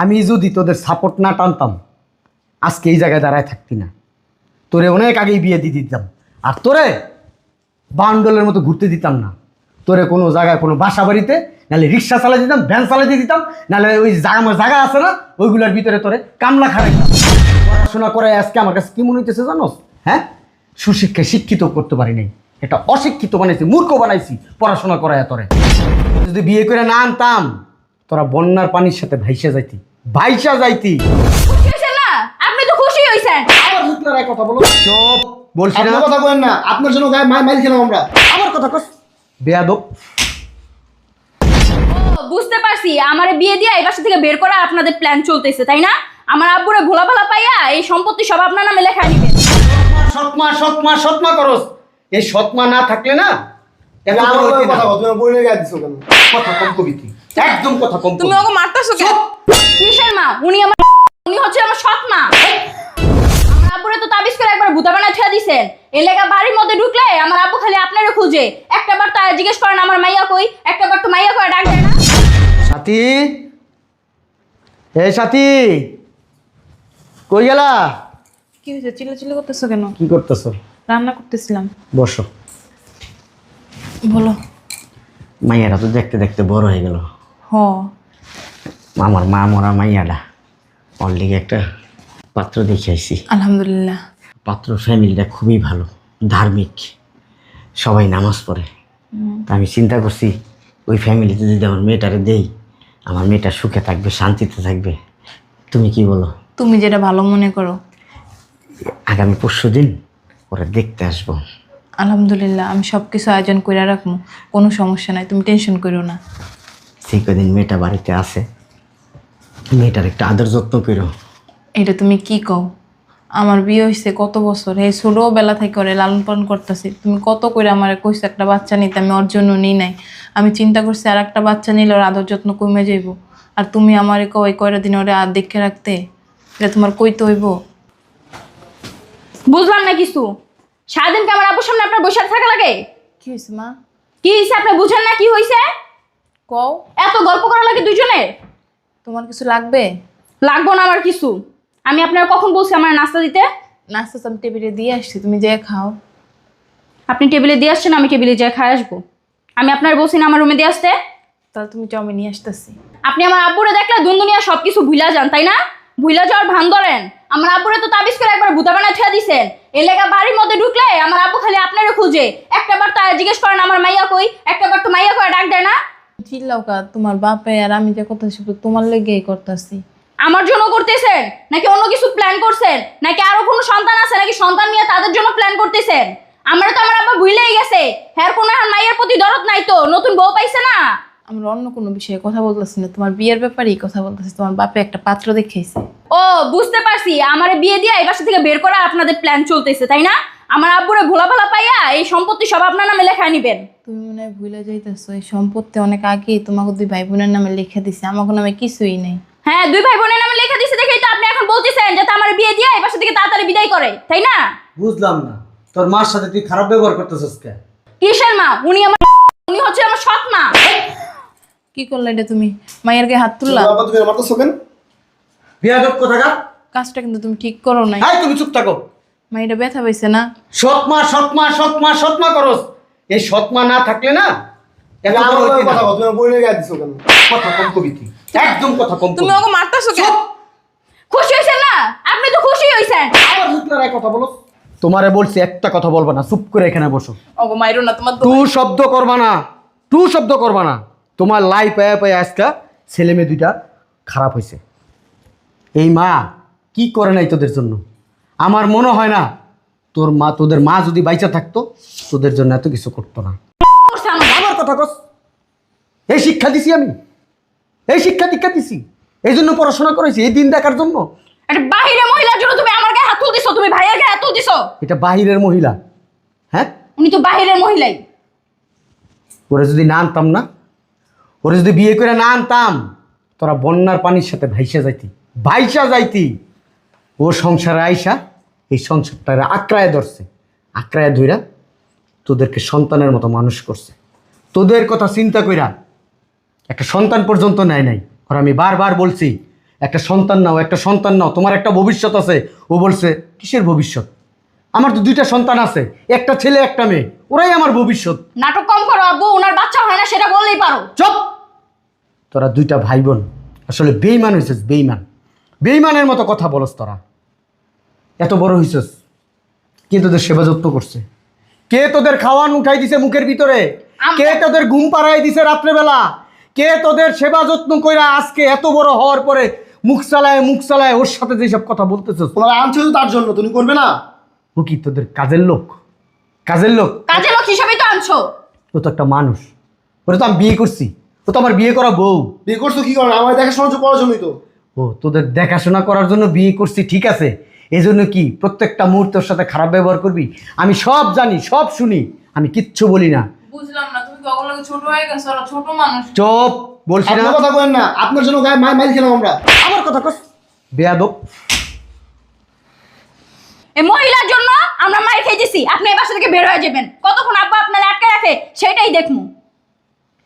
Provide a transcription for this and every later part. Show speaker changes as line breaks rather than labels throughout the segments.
আমি যদি তোদের সাপোর্ট না টানতাম, আজকে এই জায়গায় দাঁড়ায় থাকতি না। তোরে অনেক আগেই বিয়ে দিয়ে দিতাম। আর তোরে বান্ডলের মতো ঘুরতে দিতাম না। তোরে কোনো জায়গায় কোনো বাসা বাড়িতে, নাহলে রিক্সা চালাই দিতাম ভ্যান দিয়ে দিতাম, নাহলে ওই আমার জায়গা আছে না, ওইগুলোর ভিতরে তোরে কামলা খারাইতাম পড়াশোনা করে আজকে আমার কাছে কি মনে হইতেছে জানোস? হ্যাঁ? সুশিক্ষায় শিক্ষিত করতে পারি নাই। এটা অশিক্ষিত বানাইছি, মূর্খ বানাইছি পড়াশোনা করায় তোরে। যদি বিয়ে করে না আনতাম তোরা বন্যার পানির সাথে ভাইসা যাইতি। ভাইসা যাইতি।
খুশি হয়েছেন না? আপনি তো খুশি হয়েছেন
আবার মুখলার এক কথা বলো। চুপ বলছি না।
আপনার কথা বলেন না আপনার জন্য গায়ে মাই মাইল খেলাম আমরা।
আবার কথা কস। বেয়াদব।
বুঝতে পারছি। আমার বিয়ে দিয়ে এই বাসা থেকে বের করা আপনাদের প্ল্যান চলতেছে তাই না? আমার আব্বুরে ভোলা ভালা পাইয়া এই সম্পত্তি সব আপনার নামে লেখা নিবেন
সৎমা সৎমা সৎমা করস। এই সৎমা না থাকলে না।
কথা
কম কবি একদম কথা কম
তুমি ওকে মারতেছো কেন?
কিসের মা? উনি আমার উনি হচ্ছে আমার সৎ মা। আমার তো তাবিজ করে একবার ভূতা বানা ঠেয়া দিছেন। এলাকা বাড়ির মধ্যে ঢুকলে আমার আব্বু খালি আপনারে খুঁজে। একটা বার তার জিজ্ঞেস করেন আমার মাইয়া কই? একটা বার তো মাইয়া করে ডাক দেয় না।
সাথী! এই সাথী! কই গেলা?
কি হয়েছে? চিল্লাচিল্লি করতেছো কেন?
কি করতেছ?
রান্না করতেছিলাম।
বসো।
বলো।
মাইয়ারা তো দেখতে দেখতে বড় হয়ে গেল।
হ।
আমার মা মরা মাইয়াটা অলরেডি একটা পাত্র দেখে আইছি।
আলহামদুলিল্লাহ।
পাত্র ফ্যামিলিটা খুবই ভালো ধার্মিক। সবাই নামাজ পড়ে। তা আমি চিন্তা করছি ওই ফ্যামিলিতে যদি আমার মেয়েটারে দেই আমার মেয়েটা সুখে থাকবে শান্তিতে থাকবে তুমি কি বলো?
তুমি যেটা ভালো মনে করো।
আগামী পরশু দিন ওরা দেখতে আসব।
আলহামদুলিল্লাহ আমি সব কিছু আয়োজন করে রাখব কোনো সমস্যা নাই তুমি টেনশন করো না।
সেই কদিন মেয়েটা বাড়িতে আসে মেয়েটার একটু আদর যত্ন করো।
এটা তুমি কি কও? আমার বিয়ে হয়েছে কত বছর? এই ছোটোবেলা থেকে করে লালন পালন করতেছি। তুমি কত করে আমার কইছো একটা বাচ্চা নিতে আমি ওর জন্য নিই নাই। আমি চিন্তা করছি আর একটা বাচ্চা নিলে ওর আদর যত্ন কমে যাইব। আর তুমি আমার কও এই কয়টা দিন ওরে আর দেখে রাখতে? এটা তোমার কইতে হইব?
বুঝলাম না কিছু। সারাদিন কি আমার আব্বুর সামনে আপনার বসে থাকা লাগে?
কি হয়েছে মা?
কি হয়েছে আপনি বুঝেন না কি হয়েছে
কও।
এত গল্প করা লাগে দুজনের
তোমার কিছু লাগবে?
লাগবো না আমার কিছু। আমি আপনার কখন বলছি আমার নাস্তা দিতে?
নাস্তা তো আমি টেবিলে দিয়ে আসছি তুমি যে খাও।
আপনি টেবিলে দিয়ে আসছেন আমি টেবিলে যেয়ে খাই আসব। আমি আপনার বলছি না আমার রুমে দিয়ে আসতে?
তাহলে তুমি চাউমিন নিয়ে আসতেছি।
আপনি আমার আব্বুরে দেখলে দুনদুনিয়া সব কিছু ভুলা যান তাই না? ভুলা যাওয়ার ভান ধরেন। আমার আব্বুরে তো তাবিজ করে একবার ভূতা বানা ঠেয়া দিছেন। এলাকা বাড়ির মধ্যে ঢুকলে আমার আব্বু খালি আপনারে খুঁজে। একটা বার তার জিজ্ঞেস করেন আমার মাইয়া কই? একটা বার তো মাইয়া করে ডাক দেয় না।
চিল্লাও কা তোমার বাপে আর আমি যে কথা শুধু তোমার লেগেই করতেছি।
আমার জন্য করতেছেন? নাকি অন্য কিছু প্ল্যান করছেন? নাকি আরও কোনো সন্তান আছে? নাকি সন্তান নিয়ে তাদের জন্য প্ল্যান করতেছেন? আমরা তো আমার আব্বা ভুলেই গেছে। হ্যার কোনো এখন মায়ের প্রতি দরদ নাই তো? নতুন বউ পাইছে না?
আমরা অন্য কোনো বিষয়ে কথা বলতেছি না। তোমার বিয়ের ব্যাপারেই কথা বলতেছি। তোমার বাপে একটা পাত্র দেখেছে
ও বুঝতে পারছি। আমার বিয়ে দিয়ে এই বাসা থেকে বের করা আপনাদের প্ল্যান চলতেছে তাই না? আমার আব্বুরে ভোলা ভালা পাইয়া এই সম্পত্তি সব আপনার নামে লেখা নিবেন।
তুমি মনে হয় ভুলে যাইতেছো এই সম্পত্তি অনেক আগে তোমাকে দুই ভাই বোনের নামে লিখে দিছে আমাকে নামে কিছুই নেই।
হ্যাঁ দুই ভাই বোনের নামে লেখা দিছে দেখেই তো আপনি এখন বলতেছেন যাতে আমার বিয়ে দিয়ে এই বাসা থেকে তাড়াতাড়ি বিদায় করে তাই না?
বুঝলাম না। তোর মার সাথে তুই খারাপ ব্যবহার করতেছিস কে
কিসের মা? উনি আমার উনি হচ্ছে আমার সৎ মা।
কি করলে এটা তুমি? মায়ের গায়ে হাত তুললা?
বাবা তুমি মারতেছো কেন?
বিয়াদব
কাজটা কিন্তু তুমি ঠিক করো নাই।
তুমি চুপ থাকো।
মাইটা ব্যথা পাইছে না?
সৎমা সৎমা সৎমা সৎমা করস। এই সৎমা না থাকলে না এত বড়
আমার
হইতি না।
কথা বল, তুমি বই গায়ে দিছো কেন?
কথা কম কবি তুই। একদম কথা কম
তুমি ওকে মারতেছো কেন?
খুশি হয়েছেন না? আপনি তো খুশি হয়েছেন
আবার মুখলার কথা বলো। তোমারে বলছি একটা কথা বলবা না চুপ করে এখানে বসো।
ওগো মাইরো না তোমার
টু শব্দ করবা না টু শব্দ করবা না। তোমার লাই পায়া পায়া আজকা ছেলে মেয়ে দুইটা খারাপ হয়েছে এই মা কি করে নাই তোদের জন্য? আমার মনে হয় না তোর মা তোদের মা যদি বাইচা থাকতো তোদের জন্য এত কিছু করতো না।
আমার
কথা কস। এই শিক্ষা দিছি আমি। এই শিক্ষা দীক্ষা দিছি। এই জন্য পড়াশোনা করেছি এই দিন দেখার জন্য।
একটা মহিলার জন্য তুমি আমার গায়ে হাত তুলতেছো তুমি ভাইয়ের গায়ে হাত তুলতেছো
এটা বাহিরের মহিলা। হ্যাঁ?
উনি তো বাহিরের মহিলাই।
ওরে যদি না আনতাম না ওরে যদি বিয়ে করে না আনতাম তোরা বন্যার পানির সাথে ভাইসে যাইতি। ভাইসা যাইতি ও সংসারে আইসা এই সংসারটা আক্রায় ধরছে। আক্রায় ধইরা তোদেরকে সন্তানের মতো মানুষ করছে। তোদের কথা চিন্তা কইরা একটা সন্তান পর্যন্ত নেয় নাই। আর আমি বারবার বলছি একটা সন্তান নাও একটা সন্তান নাও তোমার একটা ভবিষ্যৎ আছে। ও বলছে কিসের ভবিষ্যৎ? আমার তো দুইটা সন্তান আছে একটা ছেলে একটা মেয়ে ওরাই আমার ভবিষ্যৎ।
নাটক কম করো আব্বু ওনার বাচ্চা হয় না সেটা বললেই পারো।
চপ! তোরা দুইটা ভাই বোন আসলে বেইমান হয়েছিস বেইমান বেইমানের মতো কথা বলস তোরা। এত বড় হয়েছিস কে তোদের সেবা যত্ন করছে। কে তোদের খাওয়ান উঠাই দিছে মুখের ভিতরে? কে তোদের ঘুম পাড়াই দিছে রাত্রেবেলা? কে তোদের সেবা যত্ন কইরা আজকে এত বড় হওয়ার পরে মুখ চালায় মুখ চালায় ওর সাথে যেসব কথা বলতেছিস?
তোমার আনছো তো তার জন্য তুমি করবে না।
ও কি তোদের কাজের লোক? কাজের লোক?
কাজের লোক হিসাবেই তো আনছো।
ও তো একটা মানুষ। ওটা তো আমি বিয়ে করছি। ও তো আমার বিয়ে করা বউ।
বিয়ে করছ কি কারণে? আমার দেখাশোনা তো করার জন্যই তো।
ও তোদের দেখাশোনা করার জন্য বিয়ে করছি ঠিক আছে? এই জন্য কি প্রত্যেকটা মুহূর্তের সাথে খারাপ ব্যবহার করবি? আমি সব জানি সব শুনি আমি কিচ্ছু বলি না।
বুঝলাম না তুমি ছোট হয়ে গেছো? ছোট মানুষ।
চপ বলছি না।
কথা বলেন না আপনার জন্য গায়ে মাইল খেলাম আমরা।
আমার কথা কস। বেয়াদব।
এই মহিলার জন্য আমরা খেয়েছি আপনি এই বাসা থেকে বের হয়ে যাবেন। কতক্ষণ আব্বা আপনার আটকে রাখে সেটাই দেখমু।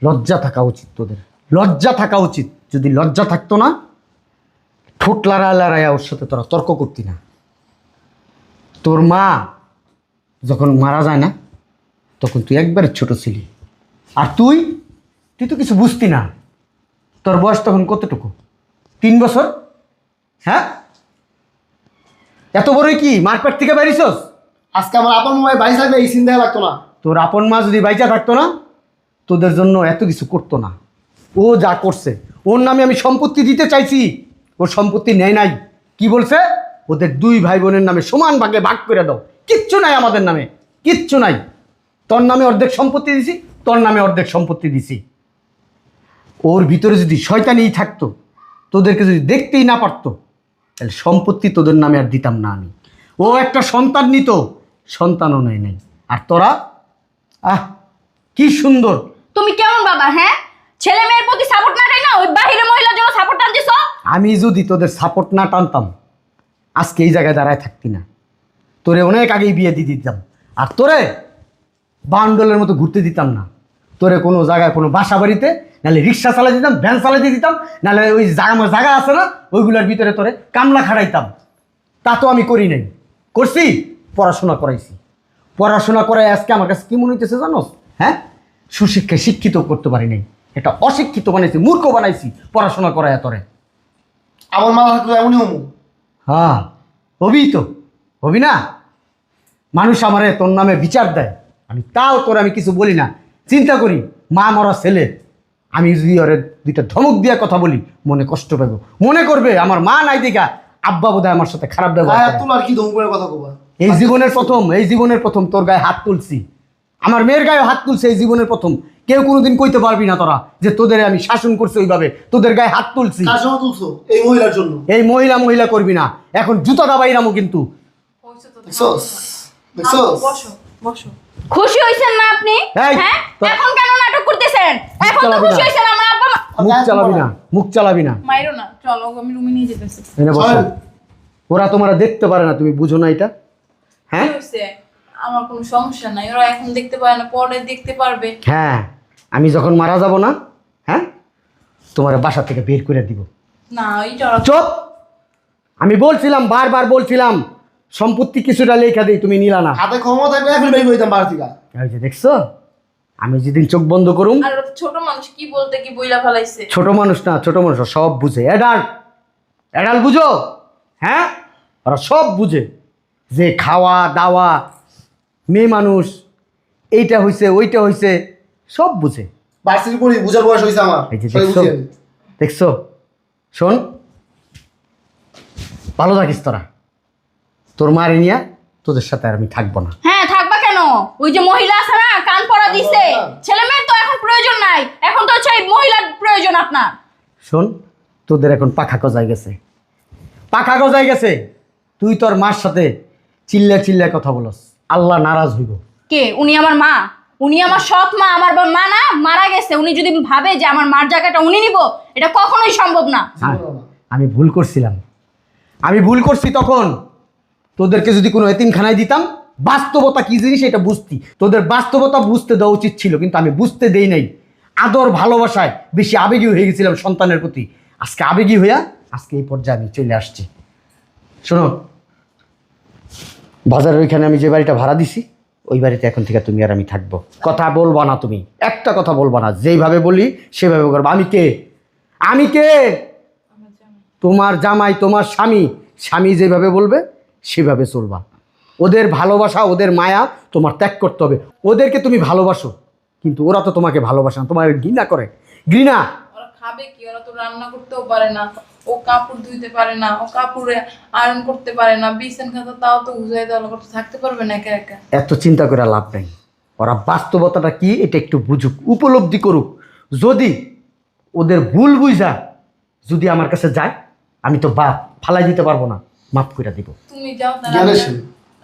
লজ্জা থাকা উচিত তোদের। লজ্জা থাকা উচিত। যদি লজ্জা থাকতো না ঠোঁট লড়ায় লড়াইয়া ওর সাথে তোরা তর্ক করতি না। তোর মা যখন মারা যায় না তখন তুই একবারে ছোট ছিলি। আর তুই তুই তো কিছু বুঝতি না। তোর বয়স তখন কতটুকু? তিন বছর? হ্যাঁ? এত বড়ই কি? মারপেট থেকে বেরিয়েছস?
আজকে আমার আপন মোবাইল বাড়ি থাকবে এই চিন্তা লাগতো না।
তোর আপন মা যদি বাইচা থাকতো না তোদের জন্য এত কিছু করতো না। ও যা করছে ওর নামে আমি সম্পত্তি দিতে চাইছি। ওর সম্পত্তি নেয় নাই। কি বলছে? ওদের দুই ভাই বোনের নামে সমান ভাগে ভাগ করে দাও। কিচ্ছু নাই আমাদের নামে। কিচ্ছু নাই। তোর নামে অর্ধেক সম্পত্তি দিছি, তোর নামে অর্ধেক সম্পত্তি দিছি। ওর ভিতরে যদি শয়তানিই থাকতো, তোদেরকে যদি দেখতেই না পারতো, তাহলে সম্পত্তি তোদের নামে আর দিতাম না আমি। ও একটা সন্তান নিত, সন্তানও নেয় নাই। আর তোরা? আহ, কি সুন্দর।
তুমি কেমন বাবা হ্যাঁ? ছেলে মেয়ের প্রতি সাপোর্ট না দেয় না, ওই বাহিরে মহিলার জন্য সাপোর্ট টানছিস
আমি যদি তোদের সাপোর্ট না টানতাম, আজকে এই জায়গায় দাঁড়ায় থাকতি না। তোরে অনেক আগেই বিয়ে দিয়ে দিতাম। আর তোরে বান্ডলের মতো ঘুরতে দিতাম না। তোরে কোনো জায়গায় কোনো বাসা বাড়িতে, নাহলে রিক্সা চালাই দিতাম, ভ্যান চালাইতে দিতাম, নাহলে ওই আমার জায়গা আছে না, ওইগুলোর ভিতরে তোরে কামলা খাড়াইতাম। তা তো আমি করি নাই। করছি, পড়াশোনা করাইছি। পড়াশোনা করাই আজকে আমার কাছে কি মনে হইতেছে জানোস? হ্যাঁ? সুশিক্ষায় শিক্ষিত করতে পারি নাই। এটা অশিক্ষিত বানাইছি, মূর্খ বানাইছি, পড়াশোনা করায় তোরে।
আমার মা থাকলে এমনই হমু
হ্যাঁ হবি তো হবি না? মানুষ আমারে তোর নামে বিচার দেয়। আমি তাও তোর আমি কিছু বলি না। চিন্তা করি মা মরা ছেলে আমি যদি ওরে দুইটা ধমক দিয়ে কথা বলি মনে কষ্ট পাবো। মনে করবে আমার মা নাই দেখা আব্বা বোধহয় আমার সাথে খারাপ ব্যবহার।
তোমার কি ধমু করে কথা কবা?
এই জীবনের প্রথম এই জীবনের প্রথম তোর গায়ে হাত তুলছি। আমার মেয়ের গায়ে হাত তুলছে এই জীবনের প্রথম। কেউ কোনোদিন কইতে পারবি না তোরা যে তোদের আমি শাসন করছি ওইভাবে তোদের গায়ে হাত তুলছি।
এই মহিলার জন্য।
এই মহিলা মহিলা করবি না। এখন জুতা দাবাইরামো কিন্তু।
হয়েছে তো
দেখছোস দেখছোস
বসো বসো।
খুশি হয়েছেন না আপনি? হ্যাঁ? এখন কেন নাটক করতেছেন? এখন তো খুশি
না।
হয়েছেন আমার আব্বা
মুখ চালাবি না মুখ চালাবি না।
মাইরো না চলো আমি রুমে নিয়ে যেতেছি।
এনে বসো। ওরা তোমরা দেখতে পারে না তুমি বুঝো না এটা। হ্যাঁ?
আমার কোনো সমস্যা নাই ওরা এখন দেখতে পারে না পরে দেখতে পারবে।
হ্যাঁ। আমি যখন মারা যাব না হ্যাঁ? তোমার বাসা থেকে বের করে দিব।
না
চুপ! আমি বলছিলাম বারবার বলছিলাম সম্পত্তি কিছুটা লেখা দিই তুমি নিলা না।
হাতে ক্ষমতা থাকলে এখন বের করে বাড়ি থেকে।
এই যে দেখছ আমি যেদিন চোখ বন্ধ করুম
আর ছোট মানুষ কি বলতে কি বইলা ফেলাইছে?
ছোট মানুষ না ছোট মানুষ সব বুঝে। অ্যাডাল্ট অ্যাডাল্ট বুঝো হ্যাঁ? ওরা সব বুঝে যে খাওয়া দাওয়া মেয়ে মানুষ এইটা হইছে ওইটা হইছে। সব বুঝে।
ভার্সিটি পড়ি বুঝার বয়স হয়েছে আমার।
এই যে
সবাই
দেখছ
বুঝি আমি।
দেখছ? শোন ভালো থাকিস তোরা। তোর মারে নিয়া তোদের সাথে আর আমি থাকব না।
হ্যাঁ থাকবা কেন? ওই যে মহিলা আছে না কান পড়া দিছে। ছেলে মেয়ের তো এখন প্রয়োজন নাই। এখন তো হচ্ছে এই মহিলার প্রয়োজন আপনার।
শোন তোদের এখন পাখা গজায় গেছে। পাখা গজায় গেছে। তুই তোর মার সাথে চিল্লা চিল্লা কথা বলস। আল্লাহ নারাজ হইব।
কে? উনি আমার মা? উনি আমার সৎ মা আমার মা না মারা গেছে। উনি যদি ভাবে যে আমার মার জায়গাটা উনি নিব এটা কখনোই সম্ভব না।
হ্যাঁ, আমি ভুল করছিলাম। আমি ভুল করছি তখন। তোদেরকে যদি কোনো এতিমখানায় দিতাম বাস্তবতা কি জিনিস এটা বুঝতি। তোদের বাস্তবতা বুঝতে দেওয়া উচিত ছিল কিন্তু আমি বুঝতে দেই নাই। আদর ভালোবাসায় বেশি আবেগী হয়ে গেছিলাম সন্তানের প্রতি। আজকে আবেগী হইয়া আজকে এই পর্যায়ে আমি চলে আসছি। শোনো বাজারের ওইখানে আমি যে বাড়িটা ভাড়া দিছি ওই বাড়িতে এখন থেকে তুমি আর আমি থাকব। কথা বলবা না তুমি। একটা কথা বলবা না। যেইভাবে বলি সেভাবে করব। আমি কে? আমি কে? তোমার জামাই তোমার স্বামী। স্বামী যেভাবে বলবে সেভাবে চলবা। ওদের ভালোবাসা ওদের মায়া তোমার ত্যাগ করতে হবে। ওদেরকে তুমি ভালোবাসো কিন্তু ওরা তো তোমাকে ভালোবাসে না। তোমার ঘৃণা করে। ঘৃণা!
ওরা খাবে কি? ওরা তো রান্না করতেও পারে না। ও কাপড় ধুইতে পারে না ও কাপড়ে আয়রন করতে পারে না বিছান খাতা তাও তো উজাই দেওয়া করতে থাকতে পারবে না একা একা।
এত চিন্তা করে লাভ নেই। ওরা বাস্তবতাটা কি এটা একটু বুঝুক উপলব্ধি করুক। যদি ওদের ভুল বুঝা যদি আমার কাছে যায় আমি তো বাপ ফালাই দিতে পারব না মাফ করে দিব।
তুমি যাও তাহলে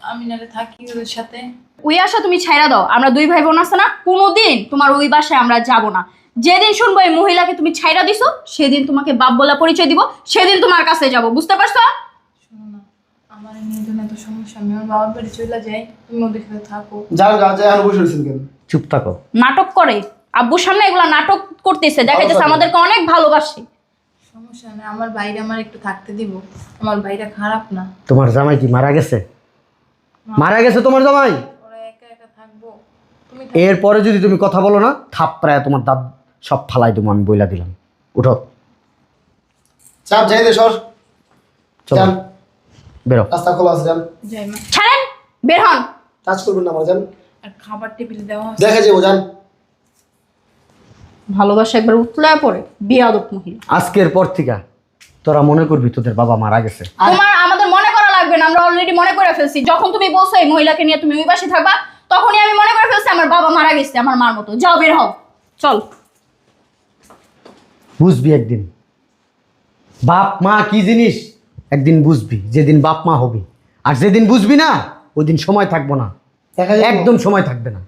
আমি- নালে থাকি ওদের সাথে।
ওই আশা তুমি ছাইরা দাও আমরা দুই ভাই বোন আছে না? কোনোদিন তোমার ওই বাসায় আমরা যাব না। যেদিন শুনব এই মহিলাকে তুমি ছাইরা দিছো সেদিন তোমাকে বাপ বলা পরিচয় দিব সেদিন তোমার কাছে যাব বুঝতে পারছ?
শোনো না আমার জন্য এত সমস্যা আমি আমার বাবার বাড়ি চলে যাই তুমি ওদের সাথে থাকো।
যায় এখন বসে রয়েছেন কেন?
চুপ থাকো।
নাটক করে। আব্বুর সামনে এগুলা নাটক করতেছে দেখা যাচ্ছে আমাদেরকে অনেক ভালোবাসে।
সমস্যা নেই আমার বাইরে আমার একটু থাকতে দিব আমার বাইরে খারাপ না।
তোমার জামাই কি মারা গেছে? মারা গেছে তোমার জামাই?
ওরা একা একা থাকব। তুমি
এরপরে যদি তুমি কথা বলো না থাপ প্রায় তোমার দাঁত সব ফালাই দেবো আমি বইলা দিলাম। উঠো।
চাপ যাই দে সর।
চলো। বেরো।
রাস্তা খোলা আছে যান।
যাই মা।
ছাড়েন বের হন।
টাচ করবেন না আমার যান।
আর খাবার টেবিল দেওয়া আছে।
দেখে যাব যান।
ভালোবাসা একবার উতলা পড়ে বিয়াদব মহিলা।
আজকের পর থেকে তোরা মনে করবি তোদের বাবা মারা গেছে।
তোমার আমাদের মনে করা লাগবে না আমরা অলরেডি মনে করে ফেলছি। যখন তুমি বলছো এই মহিলাকে নিয়ে তুমি ওই বাসে থাকবা তখনই আমি মনে করে ফেলছি আমার বাবা মারা গেছে আমার মার মতো। যাও বের হও। চল।
বুঝবি একদিন। বাপ মা কি জিনিস? একদিন বুঝবি যেদিন বাপ মা হবি। আর যেদিন বুঝবি না ওই দিন সময় থাকব না। একদম সময় থাকবে না।